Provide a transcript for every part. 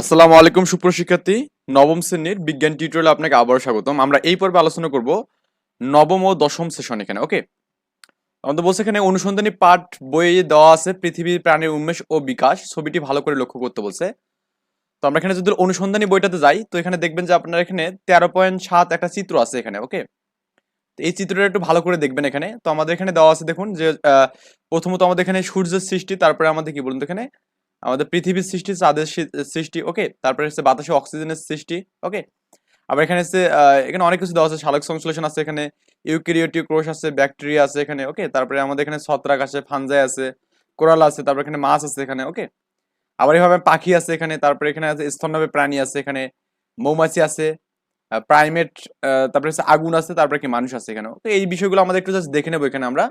আসসালামু আলাইকুম সুপ্রশিক্ষার্থী নবম শ্রেণির বিজ্ঞান টিউটোরিয়ালে আপনাকে আবারও স্বাগতম। আমরা এই পর্বে আলোচনা করব নবম ও দশম সেশন এখানে, ওকে? আমাদের বলছে এখানে অনুসন্ধানী পাঠ বইয়ে দেওয়া আছে, পৃথিবীর প্রাণীর উন্মেষ ও বিকাশ। ছবিটি ভালো করে লক্ষ্য করতে বলছে। তো আমরা এখানে যদি অনুসন্ধানী বইটাতে যাই, তো এখানে দেখবেন যে আপনার এখানে তেরো পয়েন্ট সাত একটা চিত্র আছে এখানে, ওকে? তো এই চিত্রটা একটু ভালো করে দেখবেন এখানে। তো আমাদের এখানে দেওয়া আছে, দেখুন যে প্রথমত আমাদের এখানে সূর্যের সৃষ্টি, তারপরে আমাদের কি বলুন তো এখানে? আমাদের পৃথিবীর সৃষ্টি, চাঁদের সৃষ্টি ওকে তারপরে হচ্ছে বাতাসে অক্সিজেনের সৃষ্টি ওকে আবার এখানে হচ্ছে এখানে অনেক কিছু দেওয়া আছে, সালোক সংশ্লেষণ আছে এখানে, ইউক্যারিওটিক কোষ আছে, ব্যাকটেরিয়া আছে এখানে ওকে তারপরে আমাদের এখানে ছত্রাক আছে ফানজাই আছে, কোরাল আছে, তারপরে এখানে মাছ আছে এখানে ওকে আবার এভাবে পাখি আছে এখানে, তারপরে এখানে আছে স্তন্যপায়ী প্রাণী আছে এখানে, মৌমাছি আছে প্রাইমেট তারপরে আগুন আছে, তারপরে কি মানুষ আছে এখানে তো এই বিষয়গুলো আমাদের একটু জাস্ট দেখে নেব এখানে আমরা।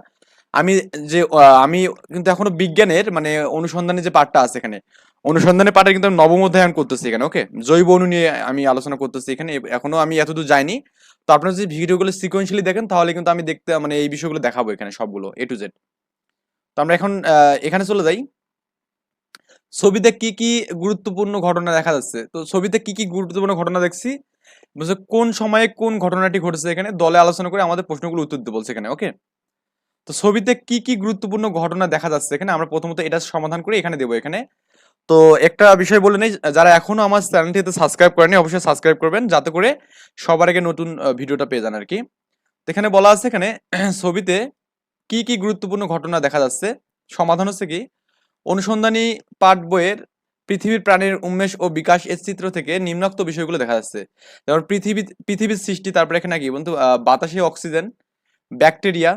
আমি যে আমি কিন্তু এখনও বিজ্ঞানের মানে অনুসন্ধানের যে পাঠটা আছে এখানে, অনুসন্ধানের পাঠে কিন্তু নবম অধ্যায়ন করতেছি এখানে ওকে জৈব অণু নিয়ে আমি আলোচনা করতেছি এখানে এখনও আমি এতদূর যাইনি। তো আপনারা যদি ভিডিওগুলো সিকোয়েন্সিয়ালি দেখেন, তাহলে কিন্তু আমি দেখতে মানে এই বিষয়গুলো দেখাবো এখানে সবগুলো এ টু জেড তো আমরা এখন এখানে চলে যাই। ছবিতে কি কি গুরুত্বপূর্ণ ঘটনা দেখা যাচ্ছে? তো ছবিতে কি কি গুরুত্বপূর্ণ ঘটনা দেখছি? কোন সময়ে কোন ঘটনাটি ঘটেছে এখানে? দলে আলোচনা করে আমাদের প্রশ্নগুলো উত্তর দিতে বলছে এখানে ওকে তো ছবিতে কি কি গুরুত্বপূর্ণ ঘটনা দেখা যাচ্ছে এখানে? আমরা প্রথমত এটা সমাধান করে এখানে দেবো এখানে। তো একটা বিষয় বলে নেই, যারা এখনও আমার চ্যানেলটিতে সাবস্ক্রাইব করেনি, অবশ্যই সাবস্ক্রাইব করবেন, যাতে করে সবার আগে নতুন ভিডিওটা পেয়ে যান আর কি তো এখানে বলা আছে এখানে, ছবিতে কি কি গুরুত্বপূর্ণ ঘটনা দেখা যাচ্ছে? সমাধান হচ্ছে কি, অনুসন্ধানী পাঠ বইয়ের পৃথিবীর প্রাণীর উন্মেষ ও বিকাশ এর চিত্র থেকে নিম্নোক্ত বিষয়গুলো দেখা যাচ্ছে। যেমন পৃথিবী, পৃথিবীর সৃষ্টি, তারপরে এখানে কি বন্ধু বাতাসে অক্সিজেন, ব্যাকটেরিয়া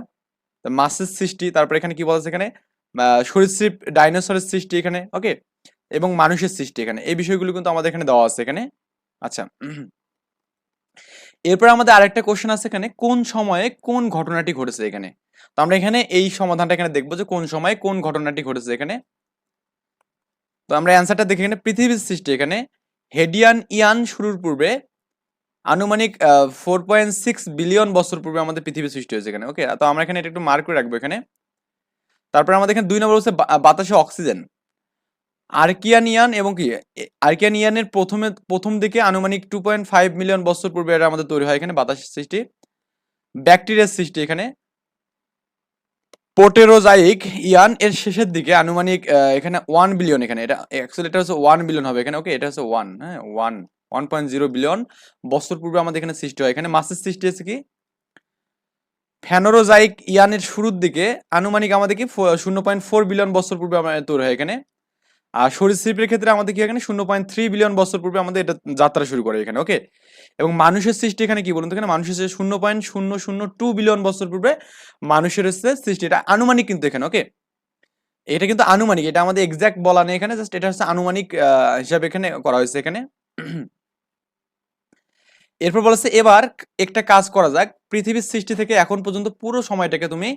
মাছের সৃষ্টি, তারপরে এখানে কি বলছে এখানে? সরীসৃপ ডাইনোসরের সৃষ্টি এখানে ওকে এবং মানুষের সৃষ্টি এখানে। এই বিষয়গুলো কিন্তু আমাদের এখানে দেওয়া আছে এখানে। আচ্ছা এরপর আমাদের আরেকটা কোশ্চেন আছে এখানে, কোন সময়ে কোন ঘটনাটি ঘটেছে এখানে? তো আমরা এখানে এই সমাধানটা এখানে দেখব যে কোন সময়ে কোন ঘটনাটি ঘটেছে এখানে। তো আমরা অ্যান্সারটা দেখি এখানে, পৃথিবীর সৃষ্টি এখানে। হেডিয়ান ইয়ান শুরুর পূর্বে আনুমানিক ফোর পয়েন্ট সিক্স বিলিয়ন বছর পূর্বে আমাদের পৃথিবী সৃষ্টি হয়েছে এখানে ওকে তো আমরা এখানে এটা একটু মার্ক করে রাখব এখানে। তারপরে আমাদের এখানে দুই নম্বর হচ্ছে বাতাসে অক্সিজেন। আর্কিয়ানিয়ান এবং কি আর্কিয়ানিয়ানের প্রথমে, প্রথম দিকে আনুমানিক টু পয়েন্ট ফাইভ মিলিয়ন বছর পূর্বে এটা আমাদের তৈরি হয় এখানে বাতাসের সৃষ্টি। ব্যাকটেরিয়ার সৃষ্টি এখানে। পোটেরোজাইক ইয়ান এর শেষের দিকে আনুমানিক এখানে ওয়ান বিলিয়ন এখানে, এটা অ্যাকচুয়ালি এটা হচ্ছে ওয়ান বিলিয়ন হবে এখানে ওকে এটা হচ্ছে ওয়ান হ্যাঁ one one point zero billion বছর পূর্বে আমাদের এখানে সৃষ্টি হয়। এখানে মাসের সৃষ্টি হচ্ছে কি? ফ্যানোরোজাইক ইয়ানের শুরুর দিকে আনুমানিক আমাদের কি শূন্য পয়েন্ট ফোর বিলিয়ন বছর পূর্বে আমাদের তৈরি হয় এখানে। আর সরীসৃপের ক্ষেত্রে আমাদের কি এখানে? শূন্য পয়েন্ট থ্রি বিলিয়ন বছর পূর্বে আমাদের এটা যাত্রা শুরু করে এখানে ওকে এবং মানুষের সৃষ্টি এখানে কি বলুন তো? এখানে মানুষের শূন্য পয়েন্ট শূন্য শূন্য টু বিলিয়ন বছর পূর্বে মানুষের সৃষ্টি এটা আনুমানিক কিন্তু এখানে ওকে এটা কিন্তু আনুমানিক, এটা আমাদের এক্সাক্ট বলা নেই এখানে জাস্ট এটা হচ্ছে আনুমানিক হিসাবে এখানে করা হয়েছে এখানে। এরপর বলেছে এবার একটা কাজ করা যাক। পৃথিবীর সৃষ্টি থেকে এখন পর্যন্ত পুরো সময়টাকে তুমি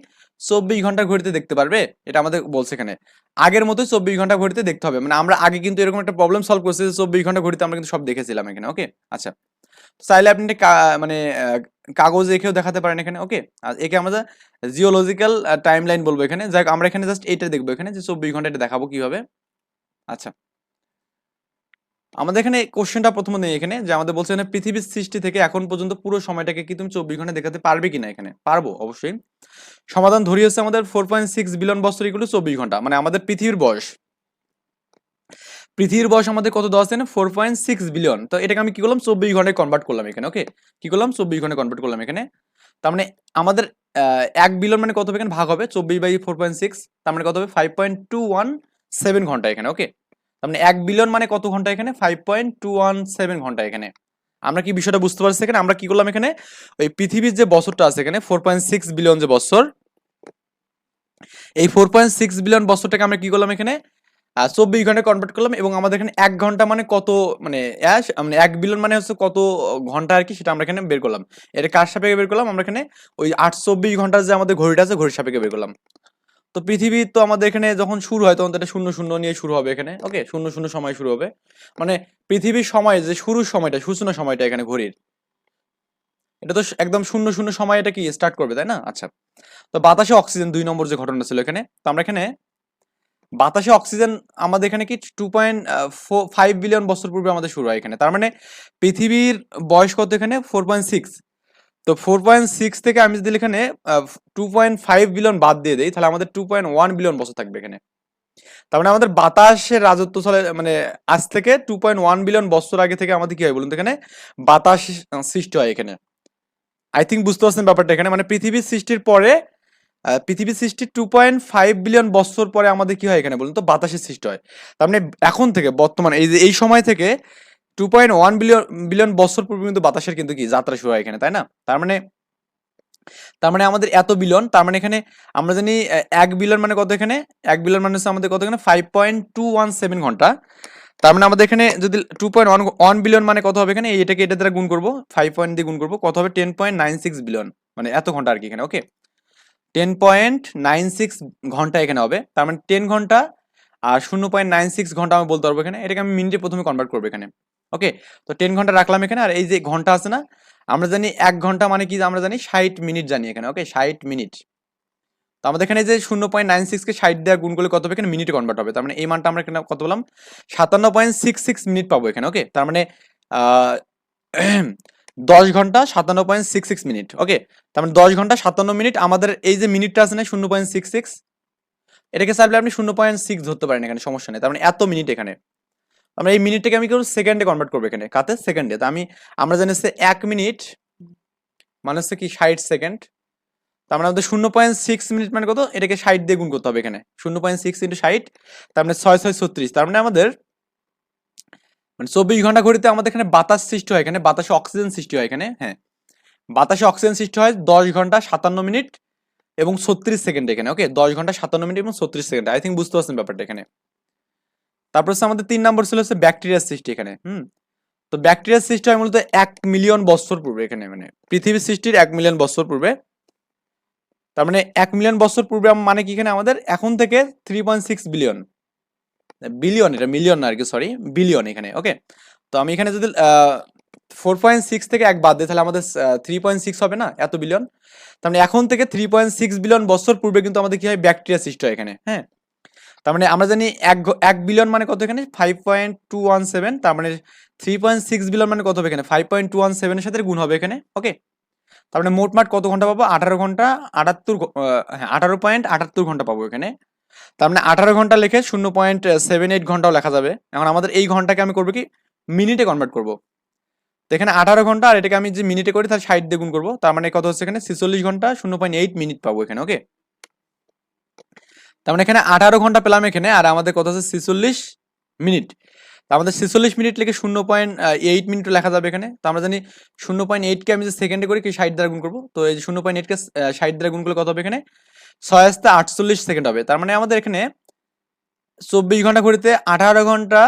চব্বিশ ঘণ্টা ঘড়িতে দেখতে পারবে। এটা আমাদের বলছে এখানে। আগের মতোই চব্বিশ ঘণ্টা ঘড়িতে দেখতে হবে। মানে আমরা আগে কিন্তু এরকম একটা প্রবলেম সলভ করছি যে চব্বিশ ঘণ্টা ঘড়িতে আমরা কিন্তু সব দেখেছিলাম এখানে ওকে আচ্ছা। চাইলে আপনি মানে কাগজ এঁকেও দেখাতে পারেন এখানে ওকে আর একে আমরা জিওলজিক্যাল টাইম লাইন বলব এখানে। যাক আমরা এখানে জাস্ট এইটা দেখব এখানে যে চব্বিশ ঘণ্টা এটা দেখাবো কীভাবে। আচ্ছা। আমাদের এখানে কোশ্চেনটা প্রথমে নেই এখানে, যে আমাদের বলছে এখানে পৃথিবীর সৃষ্টি থেকে এখন পর্যন্ত পুরো সময়টাকে কি তুমি চব্বিশ ঘণ্টা দেখাতে পারবে কিনা এখানে? পারব, অবশ্যই। সমাধান ধরি হচ্ছে আমাদের ফোর পয়েন্ট সিক্স বিলিয়ন বছর এগুলো চব্বিশ ঘণ্টা মানে আমাদের পৃথিবীর বয়স। পৃথিবীর বয়স আমাদের কত দেওয়া আছে ফোর পয়েন্ট সিক্স বিলিয়ন তো এটাকে আমি কি করলাম? চব্বিশ ঘন্টায় কনভার্ট করলাম এখানে ওকে কি করলাম? চব্বিশ ঘন্টায় কনভার্ট করলাম এখানে। তার মানে আমাদের এক বিলিয়ন মানে কত এখানে? ভাগ হবে, চব্বিশ বাই ফোর পয়েন্ট সিক্স তার মানে কত হবে? Five point two one seven ঘণ্টা এখানে ওকে মানে এক বিলিয়ন মানে কত ঘণ্টা এখানে? Five point two one seven ঘণ্টা এখানে। আমরা কি বিষয়টা বুঝতে পারছি এখানে? আমরা কি করলাম এখানে? ওই পৃথিবীর যে বছরটা আছে এখানে ফোর পয়েন্ট সিক্স বিলিয়ন যে বছর, এই ফোর পয়েন্ট সিক্স বিলিয়ন বছরটাকে আমরা কি করলাম এখানে? চব্বিশ ঘন্টায় কনভার্ট করলাম এবং আমাদের এখানে এক ঘণ্টা মানে কত মানে অ্যাশ মানে এক বিলিয়ন মানে হচ্ছে কত ঘণ্টা আর কি সেটা আমরা এখানে বের করলাম। এটা কার সাপেক্ষে বের করলাম? আমরা এখানে ওই আট চব্বিশ ঘণ্টার যে আমাদের ঘড়িটা আছে, ঘড়ির সাপেক্ষে বের করলাম। তো পৃথিবী তো আমাদের এখানে যখন শুরু হয়, তখন এটা শূন্য শূন্য নিয়ে শুরু হবে এখানে। ওকে শূন্য শূন্য সময় শুরু হবে। মানে পৃথিবীর সময়, যে শুরুর সময়টা, সূচনা সময়টা এখানে ঘড়ির। এটা তো একদম শূন্য শূন্য সময় এটা কি স্টার্ট করবে, তাই না? আচ্ছা। তো বাতাসে অক্সিজেন দুই নম্বর যে ঘটনা ছিল এখানে, তো আমরা এখানে বাতাসে অক্সিজেন আমাদের এখানে কি টু পয়েন্ট ফাইভ বিলিয়ন বছর পূর্বে আমাদের শুরু হয় এখানে। তার মানে পৃথিবীর বয়স কত এখানে? ফোর পয়েন্ট সিক্স তো ফোর পয়েন্ট সিক্স থেকে আমি যদি এখানে টু পয়েন্ট ফাইভ বিলিয়ন বাদ দিয়ে দিই তাহলে আমাদের টু পয়েন্ট ওয়ান বিলিয়ন বছর থাকবে এখানে। তার মানে আমাদের বাতাসের রাজত্ব চলে মানে আজ থেকে টু পয়েন্ট ওয়ান বিলিয়ন বছর আগে থেকে আমাদের কি হয় বলুন তো এখানে? বাতাস সৃষ্টি হয় এখানে। আই থিঙ্ক বুঝতে পারছেন ব্যাপারটা এখানে। মানে পৃথিবীর সৃষ্টির পরে আহ, পৃথিবীর সৃষ্টির টু পয়েন্ট ফাইভ বিলিয়ন বছর পরে আমাদের কি হয় এখানে বলুন তো? বাতাসের সৃষ্টি হয়। তার মানে এখন থেকে বর্তমানে এই যে এই সময় থেকে two point one billion billion বছর পূর্বে কিন্তু বাতাসের কিন্তু কি যাত্রা শুরু হয় এখানে, তাই না? তার মানে তার মানে আমাদের এত বিলিয়ন তার মানে এখানে আমরা জানি এক বিলিয়ন মানে কত এখানে? এক বিলিয়ন মানে হচ্ছে আমাদের কত এখানে? Five point two one seven ঘণ্টা। তার মানে আমাদের এখানে যদি two point one one billion মানে কত হবে এখানে? এটাকে এটা দ্বারা গুণ করব ফাইভ পয়েন্ট দিয়ে গুণ করব, কত হবে? Ten point nine six billion মানে এত ঘণ্টা আর কি এখানে okay ten point nine six ঘণ্টা এখানে হবে, তার মানে টেন ঘণ্টা, আর শূন্য পয়েন্ট নাইন সিক্স ঘণ্টা আমি বলতে পারব এখানে, এটাকে আমি মিনিটে প্রথমে কনভার্ট করব এখানে। ওকে তো টেন ঘণ্টা রাখলাম এখানে, আর এই যে ঘণ্টা আছে না, আমরা জানি এক ঘণ্টা মানে কি আমরা জানি ষাট মিনিট জানি এখানে ওকে ষাট মিনিট। তো আমাদের এখানে যে শূন্য পয়েন্ট নাইন সিক্সকে ষাট দেওয়া গুণ করলে কত হবে এখানে? মিনিটে কনভার্ট হবে। তার মানে এই মানটা আমরা এখানে কত বললাম? সাতান্ন পয়েন্ট সিক্স সিক্স মিনিট পাবো এখানে ওকে তার মানে দশ ঘণ্টা সাতান্ন point six six minute okay তার মানে দশ ঘণ্টা সাতান্ন মিনিট, আমাদের এই যে মিনিটটা আছে না শূন্য পয়েন্ট সিক্স সিক্স, এটাকে চাইলে আপনি শূন্য পয়েন্ট সিক্স ধরতে পারেন এখানে, সমস্যা নেই। তার মানে এত মিনিট এখানে। আমরা এই মিনিটটাকে আমি কেউ সেকেন্ডে কনভার্ট করব এখানে, কাতে সেকেন্ডে তো আমি, আমরা জানি হচ্ছে এক মিনিট মানে হচ্ছে কি ষাট সেকেন্ড তার মানে আমাদের শূন্য পয়েন্ট সিক্স মিনিট মানে কত? এটাকে ষাট দিয়ে গুণ করতে হবে এখানে। শূন্য পয়েন্ট সিক্স ইন্টু ষাট, তার মানে ছয় ছয়, ছত্রিশ। তার মানে আমাদের মানে চব্বিশ ঘণ্টা ঘড়িতে আমাদের এখানে বাতাস সৃষ্টি হয়। এখানে বাতাসে অক্সিজেন সৃষ্টি হয় এখানে হ্যাঁ। বাতাসে অক্সিজেন সৃষ্টি হয় দশ ঘণ্টা সাতান্ন মিনিট এবং ছত্রিশ সেকেন্ড এখানে, ওকে? দশ ঘণ্টা সাতান্ন মিনিট এবং ছত্রিশ সেকেন্ড। আই থিঙ্ক বুঝতে পারছেন ব্যাপারটা এখানে। তারপর হচ্ছে আমাদের তিন নম্বর ছিল হচ্ছে ব্যাকটেরিয়ার সৃষ্টি এখানে, হুম? তো ব্যাকটেরিয়ার সৃষ্টি হয় মূলত এক মিলিয়ন বছর পূর্বে এখানে মানে পৃথিবীর সৃষ্টির এক মিলিয়ন বছর পূর্বে। তার মানে এক মিলিয়ন বছর পূর্বে মানে কি এখানে আমাদের? এখন থেকে three point six billion billion এটা মিলিয়ন না আর কি সরি বিলিয়ন এখানে ওকে তো আমি এখানে যদি ফোর পয়েন্ট সিক্স থেকে এক বাদ দিই, তাহলে আমাদের থ্রি পয়েন্ট সিক্স হবে না? এত বিলিয়ন তার মানে এখন থেকে থ্রি পয়েন্ট সিক্স বিলিয়ন বছর পূর্বে কিন্তু আমাদের কি হয়? ব্যাকটেরিয়া সৃষ্টি হয় এখানে হ্যাঁ? তার মানে আমরা জানি এক এক বিলিয়ন মানে কত এখানে? Five point two one seven তার মানে থ্রি পয়েন্ট সিক্স বিলিয়ন মানে কত হবে এখানে? ফাইভ পয়েন্ট টু ওয়ান সেভেনের সাথে গুণ হবে এখানে ওকে তার মানে মোটমাট কত ঘণ্টা পাবো? আঠারো ঘণ্টা আটাত্তর হ্যাঁ আঠারো পয়েন্ট আটাত্তর ঘণ্টা পাবো এখানে। তার মানে আঠারো ঘণ্টা লেখে শূন্য পয়েন্ট সেভেন এইট ঘন্টাও লেখা যাবে। এখন আমাদের এই ঘন্টাকে আমি করব কি? মিনিটে কনভার্ট করব। তো এখানে আঠারো ঘণ্টা আর এটাকে আমি যে মিনিটে করি, তার ষাট দিয়ে গুণ করব। তার মানে কত হচ্ছে এখানে? ছেচল্লিশ ঘণ্টা শূন্য পয়েন্ট এইট মিনিট পাবো এখানে ওকে তার মানে এখানে আঠারো ঘণ্টা পেলাম এখানে, আর আমাদের কত হচ্ছে ছেচল্লিশ মিনিট। তো আমাদের ছেচল্লিশ মিনিট লিখে শূন্য পয়েন্ট এইট মিনিট লেখা যাবে এখানে। তো আমরা জানি শূন্য পয়েন্ট এইটকে আমি যে সেকেন্ডে করি, কি ষাট দ্বারা গুণ করব? তো এই শূন্য পয়েন্ট এইটকে ষাট দ্বারা গুণ করলে কত হবে এখানে? ছয় আসতে আটচল্লিশ সেকেন্ড হবে। তার মানে আমাদের এখানে চব্বিশ ঘণ্টা ঘড়িতে আঠারো ঘণ্টা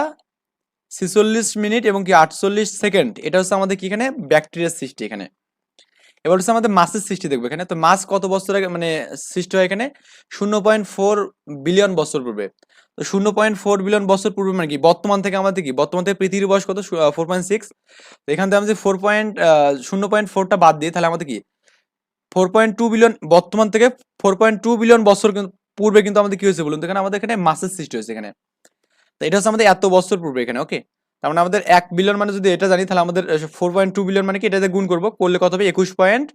ছেচল্লিশ মিনিট এবং কি আটচল্লিশ সেকেন্ড এটা হচ্ছে আমাদের কি এখানে? ব্যাকটেরিয়ার সৃষ্টি এখানে। এবার হচ্ছে আমাদের মাসের সৃষ্টি দেখব এখানে। তো মাছ কত বছর আগে মানে সৃষ্টি হয় এখানে? শূন্য পয়েন্ট ফোর বিলিয়ন বছর পূর্বে। তো শূন্য পয়েন্ট ফোর বিলিয়ন বছর পূর্বে মানে কি? বর্তমান থেকে আমাদের কি? বর্তমান থেকে পৃথিবীর বয়স কত? ফোর পয়েন্ট সিক্স তো এখান থেকে আমি যে ফোর পয়েন্ট শূন্য পয়েন্ট ফোরটা বাদ দিই তাহলে আমাদের কি? ফোর পয়েন্ট টু বিলিয়ন, বর্তমান থেকে ফোর পয়েন্ট টু বিলিয়ন বছর পূর্বে কিন্তু আমাদের কি হয়েছে বলুন তো এখানে? আমাদের এখানে মাছের সৃষ্টি হয়েছে এখানে। তো এটা হচ্ছে আমাদের এত বছর পূর্বে এখানে ওকে তার মানে আমাদের এক বিলিয়ন মানে যদি এটা জানি, তাহলে আমাদের ফোর পয়েন্ট টু বিলিয়ন মানে কি? এটাতে গুণ করব, করলে কত হবে? একুশ পয়েন্ট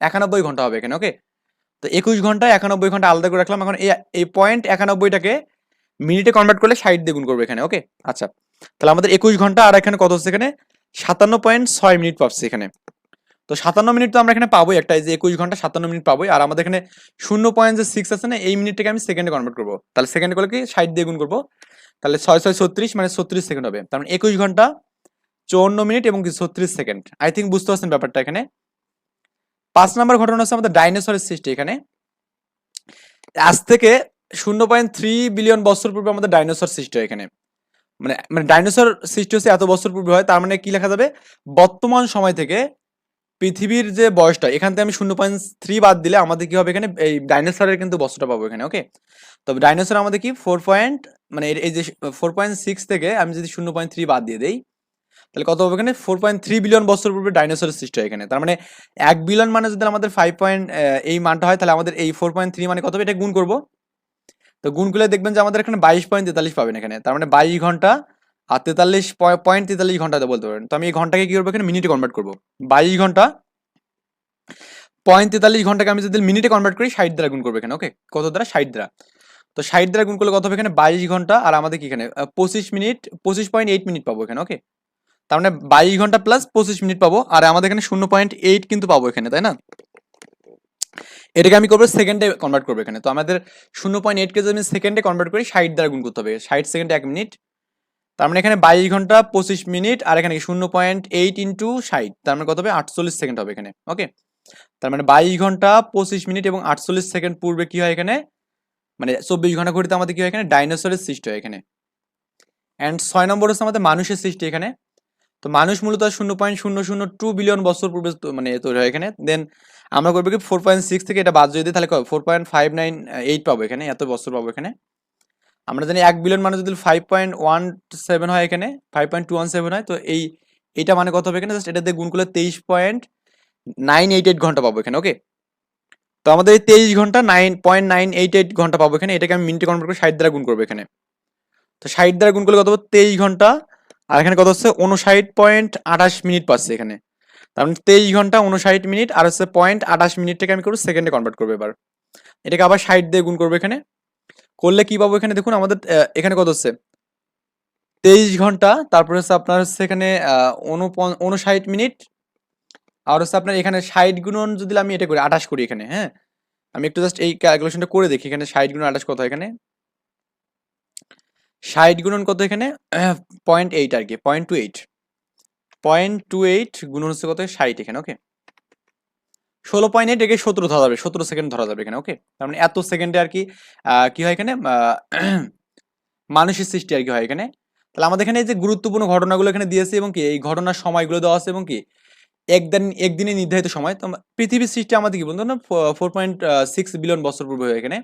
একানব্বই ঘণ্টা হবে এখানে ওকে তো একুশ ঘণ্টা, একানব্বই ঘণ্টা আলাদা করে রাখলাম। এখন এই এই পয়েন্ট একানব্বইটাকে মিনিটে কনভার্ট করলে ষাট দিয়ে গুণ করব এখানে ওকে আচ্ছা তাহলে আমাদের একুশ ঘণ্টা আর এখানে কত হচ্ছে এখানে? সাতান্ন পয়েন্ট ছয় মিনিট পাচ্ছি এখানে। তো সাতান্ন মিনিট তো আমরা এখানে পাবোই একটা যে একুশ ঘণ্টা সাতান্ন মিনিট পাবোই। আর আমাদের এখানে শূন্য পয়েন্ট যে সিক্স আছে না, এই মিনিটটাকে আমি সেকেন্ডে কনভার্ট করব। তাহলে সেকেন্ডে করলে কি? ষাট দিয়ে গুণ করব। তাহলে ছয় ছয়, ছত্রিশ মানে ছত্রিশ সেকেন্ড হবে। তার মানে একুশ ঘণ্টা চৌন্ন মিনিট এবং কি ছত্রিশ সেকেন্ড আই থিঙ্ক বুঝতে পারছেন ব্যাপারটা এখানে? পাঁচ নম্বর ঘটনা হচ্ছে আমাদের ডাইনোসরের সৃষ্টি এখানে। আজ থেকে শূন্য পয়েন্ট থ্রি বিলিয়ন বছর পূর্বে আমাদের ডাইনোসর সৃষ্টি হয় এখানে। মানে মানে ডাইনোসর সৃষ্টি হচ্ছে এত বছর পূর্বে হয়, তার মানে কি লেখা যাবে? বর্তমান সময় থেকে পৃথিবীর যে বয়সটা, এখান থেকে আমি শূন্য পয়েন্ট থ্রি বাদ দিলে আমাদের কি হবে এখানে? এই ডাইনোসরের কিন্তু বছরটা পাবো এখানে ওকে তবে ডাইনোসর আমাদের কি? ফোর পয়েন্ট মানে এই যে ফোর পয়েন্ট সিক্স থেকে আমি যদি শূন্য পয়েন্ট থ্রি বাদ দিয়ে দেই, তাহলে কত হবে এখানে? ফোর পয়েন্ট থ্রি বিলিয়ন বছর পূর্বে ডাইনোসরের সৃষ্টি হয় এখানে। তার মানে এক বিলিয়ন মানে যদি আমাদের ফাইভ পয়েন্ট এই মানটা হয়, তাহলে আমাদের এই ফোর পয়েন্ট থ্রি মানে কত হবে? এটা গুণ করব। তো গুণ করলে দেখবেন যে আমাদের এখানে বাইশ পয়েন্ট তেতাল্লিশ পাবেন এখানে। তার মানে বাইশ ঘণ্টা আর তেতাল্লিশ পয়েন্ট তেতাল্লিশ ঘন্টাতে বলতে পারেন। তো আমি এই ঘন্টাকে কী করব এখানে? মিনিটে কনভার্ট করব। বাইশ ঘণ্টা পয়েন্ট তেতাল্লিশ ঘন্টাকে আমি যদি মিনিটে কনভার্ট করি, ষাট দ্বারা গুণ করব এখানে ওকে কত দ্বারা? ষাট দ্বারা। তো ষাট দ্বারা গুণ করলে কত হবে এখানে? বাইশ ঘণ্টা। আর আমাদের কি এখানে? পঁচিশ মিনিট পঁচিশ পয়েন্ট এইট মিনিট পাবো এখানে ওকে তার মানে বাইশ ঘণ্টা প্লাস পঁচিশ মিনিট পাবো। আর আমাদের এখানে শূন্য পয়েন্ট এইট কিন্তু পাবো এখানে, তাই না? এটাকে আমি করব সেকেন্ডে কনভার্ট করব এখানে। তো আমাদের শূন্য পয়েন্ট এইটকে যদি আমি সেকেন্ডে কনভার্ট করি, ষাট দ্বারা গুণ করতে হবে। ষাট সেকেন্ডে এক মিনিট তার মানে এখানে বাইশ ঘণ্টা পঁচিশ মিনিট, আর এখানে শূন্য পয়েন্ট এইট ইন্টু ষাট? তার মানে কত হবে? আটচল্লিশ সেকেন্ড হবে এখানে, ওকে? তার মানে বাইশ ঘণ্টা পঁচিশ মিনিট এবং আটচল্লিশ সেকেন্ড পূর্বে কি হয় এখানে? মানে চব্বিশ ঘণ্টা ঘড়িতে আমাদের কি হয় এখানে? ডাইনোসরের সৃষ্টি হয় এখানে। অ্যান্ড ছয় নম্বর হচ্ছে আমাদের মানুষের সৃষ্টি এখানে। তো মানুষ মূলত শূন্য পয়েন্ট শূন্য শূন্য টু বিলিয়ন বছর পূর্বে মানে তৈরি হয় এখানে। দেন আমরা করব কি ফোর পয়েন্ট সিক্স থেকে এটা বাদ যদি তাহলে four point five nine eight পাবো এখানে, এত বছর পাবো এখানে। আমরা জানি এক বিলিয়ন মানে যদি ফাইভ পয়েন্ট ওয়ান সেভেন হয় এখানে five point two one seven হয়, তো এই এটা মানে কত হবে এখানে? জাস্ট এটা দিয়ে গুণ করলে তেইশ পয়েন্ট নাইন এইট এইট ঘণ্টা পাবো এখানে ওকে তো আমাদের এই তেইশ ঘণ্টা nine point nine eight eight ঘণ্টা পাবো এখানে, এটাকে আমি মিনিটে কনভার্ট করে ষাট দ্বারা গুণ করব এখানে। তো ষাট দ্বারা গুণ করলে কত হবে? তেইশ ঘণ্টা, আর এখানে কত হচ্ছে? উনষাট পয়েন্ট আঠাশ মিনিট পাচ্ছে এখানে। তার মানে তেইশ ঘণ্টা উনষাট মিনিট, আর হচ্ছে পয়েন্ট আঠাশ মিনিটটাকে আমি করব সেকেন্ডে কনভার্ট করব এবার। এটাকে আবার ষাট দিয়ে গুণ করব এখানে। করলে কি পাবো এখানে? দেখুন, আমাদের এখানে কত হচ্ছে? তেইশ ঘণ্টা, তারপরে হচ্ছে আপনার হচ্ছে এখানে উনষাট মিনিট, আর হচ্ছে আপনার এখানে ষাট গুণন যদি আমি এটা করি, আঠাশ করি এখানে হ্যাঁ? আমি একটু জাস্ট এই ক্যালকুলেশনটা করে দেখি, এখানে ষাট গুণন আঠাশ কত এখানে? ষাট গুণন কত এখানে? পয়েন্ট এইট আর কি point two eight point two eight গুণন হচ্ছে কত? ষাট এখানে ওকে ষোলো পয়েন্ট এইট একে সতেরো ধরা যাবে, সতেরো সেকেন্ড ধরা যাবে এখানে ওকে তার মানে এত সেকেন্ডে আর কি কি হয় এখানে? মানুষের সৃষ্টি আর কি হয় এখানে। তাহলে আমাদের এখানে এই যে গুরুত্বপূর্ণ ঘটনাগুলো এখানে দিয়েছে এবং কি, এই ঘটনার সময়গুলো দেওয়া আছে এবং কি, একদিন একদিনে নির্ধারিত সময়। তো পৃথিবীর সৃষ্টি আমাদের কি বলতো না ফোর পয়েন্ট সিক্স বিলিয়ন বছর পূর্বে হয় এখানে।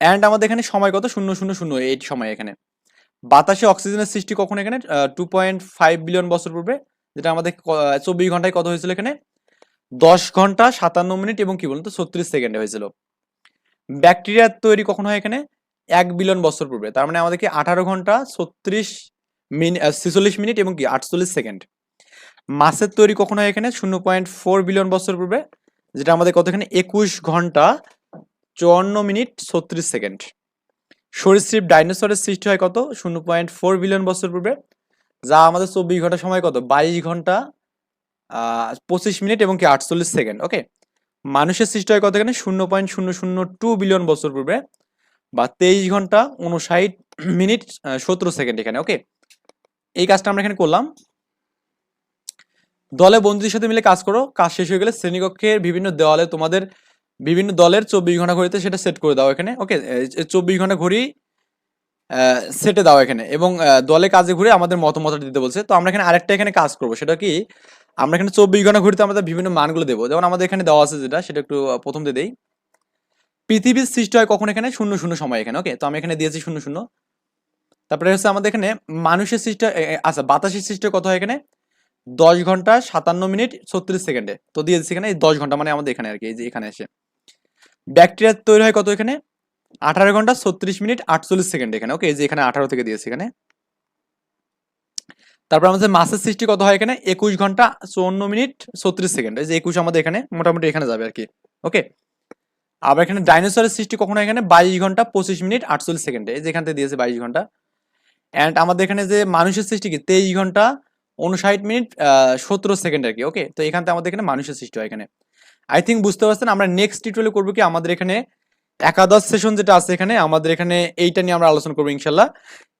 অ্যান্ড আমাদের এখানে সময় কত? শূন্য শূন্য শূন্য এইট সময় এখানে। বাতাসে অক্সিজেনের সৃষ্টি কখন এখানে? টু পয়েন্ট ফাইভ বিলিয়ন বছর পূর্বে, যেটা আমাদের চব্বিশ ঘন্টায় কত হয়েছিল এখানে? দশ ঘণ্টা সাতান্ন মিনিট এবং কি বলতো ছত্রিশ সেকেন্ডে হয়েছিল। ব্যাকটেরিয়ার তৈরি কখন হয় এখানে? এক বিলিয়ন বছর পূর্বে। তার মানে আমাদেরকে আঠারো ঘণ্টা ছত্রিশ মিনিট ছেচল্লিশ মিনিট এবং কি আটচল্লিশ সেকেন্ড। মাছের তৈরি কখন হয় এখানে? শূন্য পয়েন্ট ফোর বিলিয়ন বছর পূর্বে, যেটা আমাদের কত এখানে? একুশ ঘণ্টা চুয়ান্ন মিনিট ছত্রিশ সেকেন্ড। সরীসৃপ ডাইনোসরের সৃষ্টি হয় কত? শূন্য পয়েন্ট ফোর বিলিয়ন বছর পূর্বে, যা আমাদের চব্বিশ ঘণ্টা সময় কত? বাইশ ঘণ্টা পঁচিশ মিনিট এবং কি আটচল্লিশ সেকেন্ড ওকে মানুষের সৃষ্টি হয় কত এখানে শূন্য পয়েন্ট শূন্য শূন্য টু বিলিয়ন বছর পূর্বে, বা তেইশ ঘণ্টা উনষাট মিনিট সতেরো সেকেন্ড এখানে ওকে এই কাজটা আমরা এখানে করলাম। দলে বন্ধুদের সাথে মিলে কাজ করো, কাজ শেষ হয়ে গেলে শ্রেণীকক্ষের বিভিন্ন দেওয়ালে তোমাদের বিভিন্ন দলের চব্বিশ ঘণ্টা ঘড়িতে সেটা সেট করে দাও এখানে ওকে চব্বিশ ঘণ্টা ঘড়ি সেটে দাও এখানে, এবং দলে কাজে ঘুরে আমাদের মতামত দিতে বলছে। তো আমরা এখানে আরেকটা এখানে কাজ করব, সেটা কি? আমরা এখানে চব্বিশ ঘণ্টা ঘড়িতে আমাদের বিভিন্ন মানগুলো দেবো। যেমন আমাদের এখানে দেওয়া আছে যেটা, সেটা একটু প্রথম দিয়ে দেই। পৃথিবীর সৃষ্টি হয় কখন এখানে? শূন্য শূন্য সময় এখানে ওকে তো আমি এখানে দিয়েছি শূন্য শূন্য। তারপরে হচ্ছে আমাদের এখানে মানুষের সৃষ্টি আচ্ছা বাতাসের সৃষ্টি কত হয় এখানে? দশ ঘণ্টা সাতান্ন মিনিট ছত্রিশ সেকেন্ডে। তো দিয়ে দিচ্ছি এখানে দশ ঘণ্টা মানে আমাদের এখানে আর কি এই যে এখানে এসে। ব্যাকটেরিয়া তৈরি হয় কত এখানে? আঠারো ঘণ্টা ছত্রিশ মিনিট আটচল্লিশ সেকেন্ড এখানে ওকে এই যে এখানে আঠারো থেকে দিয়েছি এখানে। তারপর আমাদের মাছের সৃষ্টি কত হয় এখানে? একুশ ঘণ্টা চুয়ান্ন মিনিট ছত্রিশ সেকেন্ড। এই যে একুশ আমাদের এখানে মোটামুটি এখানে যাবে আর কি। ওকে? আবার এখানে ডাইনোসরের সৃষ্টি কখনো এখানে? বাইশ ঘণ্টা পঁচিশ মিনিট আটচল্লিশ সেকেন্ডে। এই যে এখান থেকে দিয়েছে বাইশ ঘণ্টা। অ্যান্ড আমাদের এখানে যে মানুষের সৃষ্টি কি? তেইশ ঘণ্টা উনষাট মিনিট সতেরো সেকেন্ড আর কি। ওকে? তো এখান থেকে আমাদের এখানে মানুষের সৃষ্টি হয় এখানে। আই থিঙ্ক বুঝতে পারছেন? আমরা নেক্সট টিউটোরিয়ালে করব কি? আমাদের এখানে একাদশ সেশন যেটা আছে এখানে, আমাদের এখানে এইটা নিয়ে আমরা আলোচনা করব ইনশাল্লাহ।